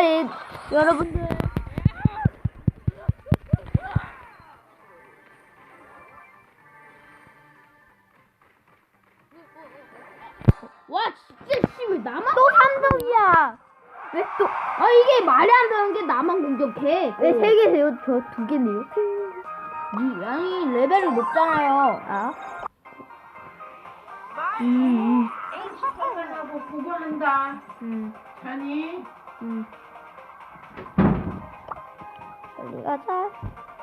이, 여러분들. 와 진짜 씨왜 나만 또 3등이야. 왜 또, 아 이게 말이 안 되는 게 나만 공격해 왜 세 개세요? 저 두 개네요. 이- 아니 레벨이 높잖아요 아. 음, 하고 구경한다. 음, 자니? 음. 빨리 가자.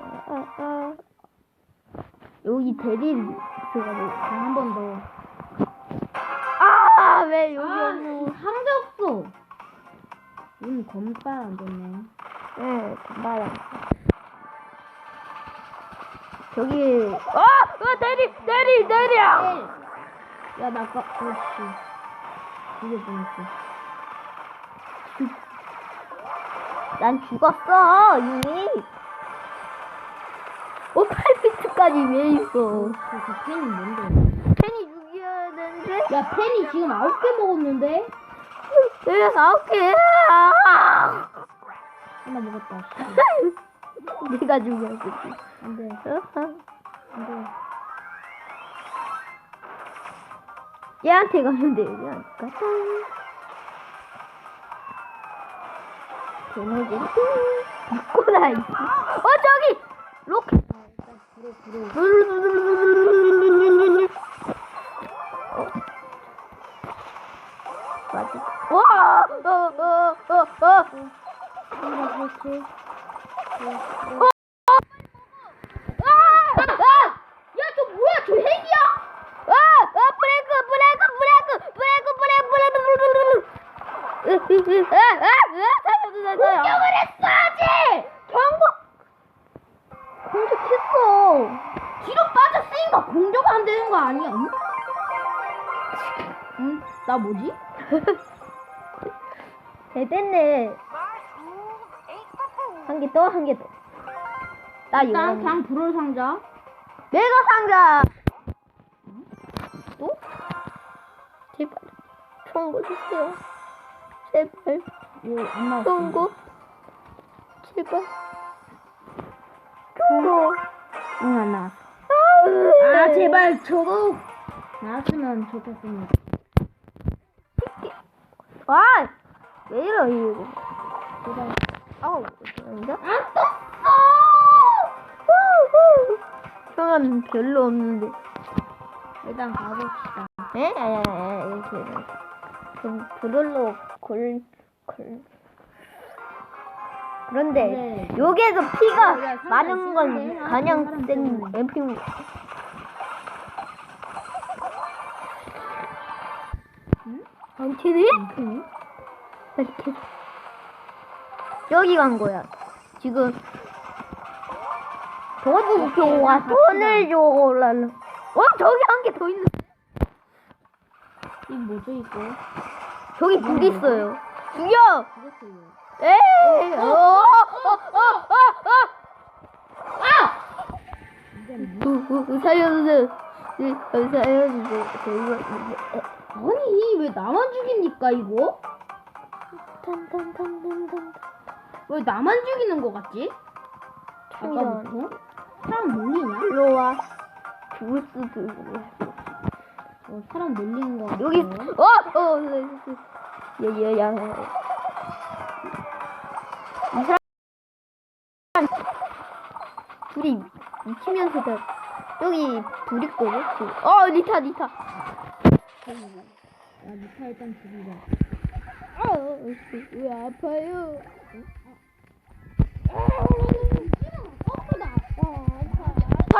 아, 아, 아. 여기 대리를 있어가지고. 한 번 더 아, 왜 여기 아 없노? 상대 없어 음 검빨 안 됐네 네, 금방. 저기, 아! 아, 대리, 대리, 대리야! 야 나 아까 오씨 이게 뻔했어 난 죽었어, 이미. 어, 8비트까지 왜 있어? 그 펜이 뭔데 팬이 죽여야 되는데? 야 펜이 지금 아홉 개 먹었는데 내가 아홉 개. 하나 먹었다 씨. 내가 죽였지. 안돼 어? 안돼 얘한테 가면 되지 않을까? 개노지. 믿고 나 있어. 어, 저기! 로켓! 맞아. 와! 어, 어, 어, 어. 이렇게 아! 아! 야, 저 뭐야? 저 핵이야? 아! 아, 브레이크, 브레이크, 브레이크, 브레이크, 브레이크, 브레이크, 브레이크. 아, 아, 아, 살려줘, 살려줘. 공격을 했어야지! 경고! 공격했어. 뒤로 빠졌으니까 공격 안 되는 거 아니야? 응? 응? 나 뭐지? 잘 됐네. 한 개 더, 한 개 더. 나 이거. 일단 그냥 불을 상자 메가 상자. 또? 제발. 좋은 거 주세요. 제발. 오안 나왔어 거. 제발. 좋은 거. 응안 나왔어 아, 아 제발 저거 나왔으면 좋겠습니다 아! 왜 이러, 이거. 제발 아우. 안 떴어 형은 별로 없는데. 일단 가봅시다 에? 아니, 아니, 아니, 이렇게. 그, 그걸로 골, 골. 그런데, 네. 여기에서 야, 피가 사람 많은 건 가냥 센. 응? 안티네? 응? 이렇게. 여기 간 거야. 지금. 도둑 교가 돈을 줘라는. 어, 저기 한 개 더 있는. 이 뭐죠 이거? 저기 불 있어요. 죽여! 에이! 어, 어, 어, 어, 어! 아! 뭐? 살려주세요. 네, 살려주세요. 아니 왜 나만 죽입니까 이거? 왜 나만 죽이는 거 같지? 아까부터? 사람 놀리냐? 일로 와. 죽을 수도 있고. 어, 사람 놀리는 거 같아 여기, 어! 어! 야, 야, 야. 이 사람, 둘이 미치면서 다, 여기 불 있거든? 지금. 어, 니타, 니타. 야 미타 일단 죽이자 아, 왜 아파요? 아, 아,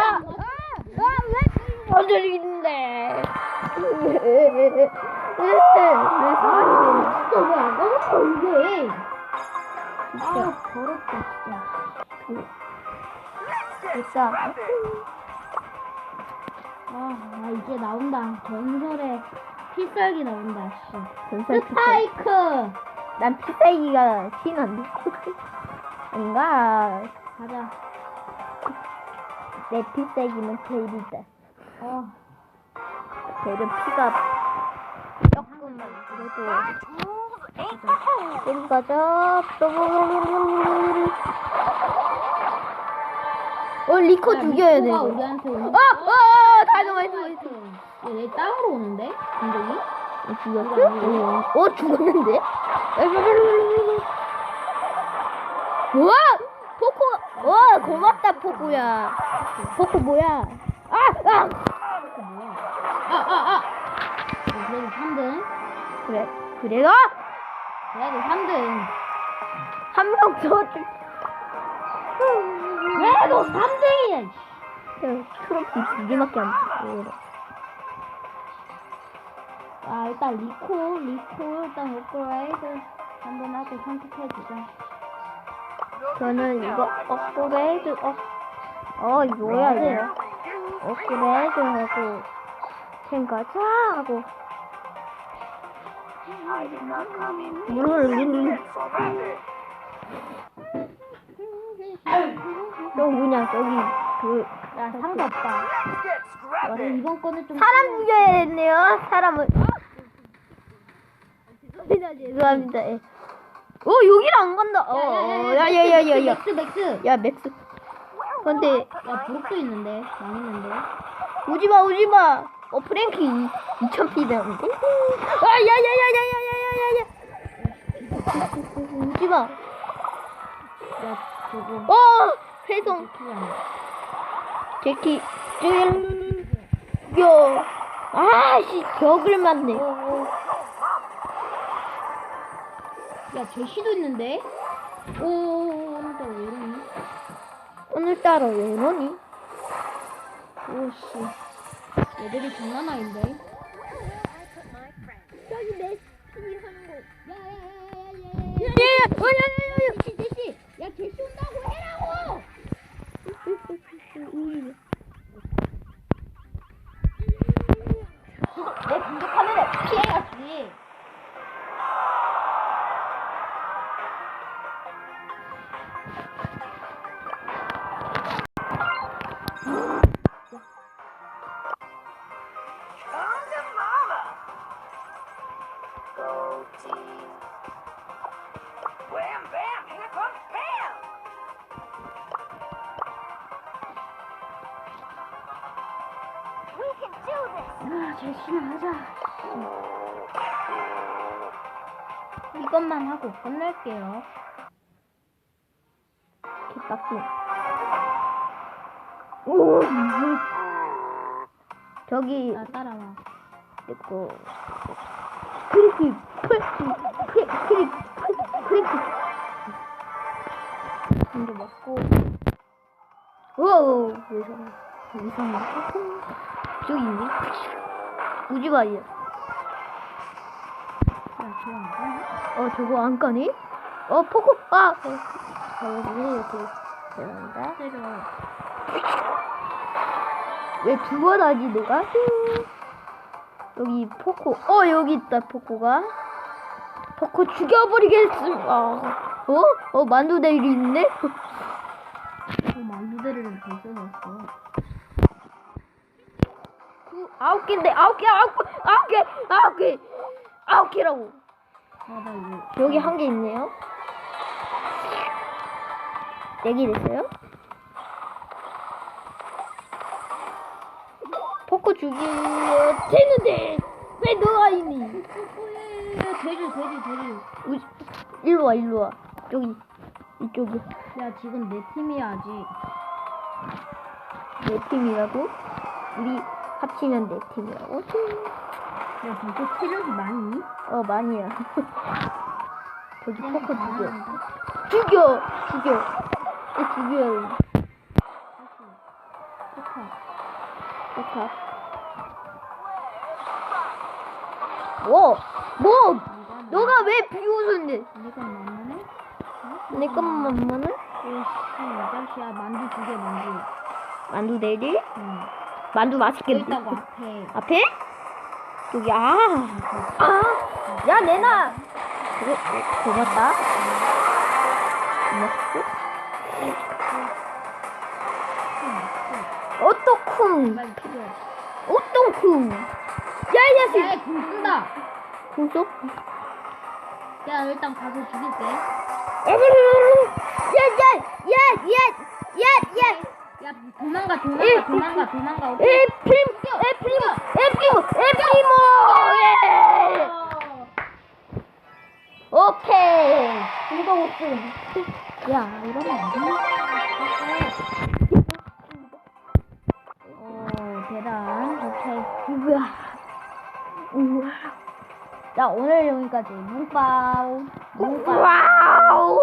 아, 왜 건드리는 진짜 왜 안 가졌어 이게. 아 더럽다 진짜 진짜. 아, 아 이제 나온다 전설의 필살기 나온다 씨 전설 피자. 스파이크 난 피자기가 신한데. 아닌가? 가자 내 피자기는 제일이다. 어 걔는 피가 조금만 그래도 여기 가자. 어, 리코 죽여야 돼. 리코가 이거. 우리한테 오는 어, 어, 어, 다이너마이트. 얘 땅으로 오는데? 공격이? 어, 죽였어? 어, 어, 죽었는데? 우와! 포코, 와, 고맙다, 포코야. 포코 뭐야? 아, 아! 이거 뭐야? 아, 아, 아! 어, 그래도 3등. 그래, 그래가? 그래도 3등. 한 명 더. 그래도 3등이야! 트로피 두 개밖에 안 돼. 아, 일단 리코, 리코, 일단 업그레이드 한번 하고 선택해주자. 저는 이거 업그레이드 업, 어, 이거 뭐야, 이거. 업그레이드 하고, 템 가자 하고. 물, 저 뭐냐, 저기, 그, 야, 상관 없다. 와, 이번 거는 좀. 사람 죽여야 했네요, 사람을. 죄송합니다, 죄송합니다. 예. 어, 여기를 안 간다. 어, 어, 야, 야, 야, 야, 야. 맥스, 맥스! 야, 맥스. 근데, 야, 브룩도 있는데. 망했는데. 오지마, 오지마. 어, 프랭키 2000피 되는데? 아, 야, 야, 야, 야, 야, 야, 야, 야, 야. 오지마. 야, 저거. 어, 회송. 제키, 요. 아씨, 벽을 맞네. 야, 제시도 있는데? 오, 오늘따라 왜 이러니? 오늘따라 왜 이러니? 오씨. 얘들이 장난 아닌데? 저기 메시 하는 거. 야야야야야야. 야, 야, 야, 어, 야, 야, 야, 야. 제시, 제시! 야, 제시 온다고! 아, 제시만 하자. 이것만 하고 끝낼게요. 오. 저기 나 따라와. 있고 크리키 크리키 크리키 크리키 이제 먹고 오 이상해 이상해 저기 있네 우지바이야 야, 저거 안 가냐? 어 저거 안 까니? 어 포코 아 어, 어왜 이렇게 죄송합니다 때려. 왜두 번 하지 내가? 여기 포코 어 여기 있다 포코가 포코 죽여버리겠음 아 어? 어 만두대리 있네? 그 만두대리를 벌써 넣었어. 구, 아홉 개인데 아홉 개 아홉 개 아홉 개 아홉 개 아홉 개라고 아, 나 이거. 여기 한 개 있네요 네개 됐어요? 포코 죽이려 되는데 왜 너가 있니? 야, 돼지, 돼지, 돼지. 일로 와 일로 와 여기 이쪽에 야, 지금 내 팀이야, 아직. 네 팀이라고? 우리 합치면 네 팀이라고? 야, 벌써 체력이 많이? 어 많이야 저기 포코 죽여? 죽여 죽여 돼 포카. 포카 뭐? 뭐? 너가 왜 비웃었는데 내가 만나네? 내 것만 만만해? 오씨, 이 자식아, 만두 두 개, 만두. 만두 내리? 응. 만두 맛있게 있다고, 앞에. 앞에? 여기 아 아, 야 내놔. 그래, 어, 고맙다. 고맙고. 어떡쿵, 빨리. 어떡쿵. 야, 이 야, 자식. 얘 궁쓴다! 공속? 야 일단 가서 죽일게. 예예예예예예예 야 도망가 도망가 도망가 도망가. 오케이. 에 프림 에 프리모 에 프리모 에 프리모 예 오케이 이거 못쓰 야 이러면 안 되나? 오 대단. 오케이. 우와 우와 자 오늘 여기까지 뭉빠우. 와우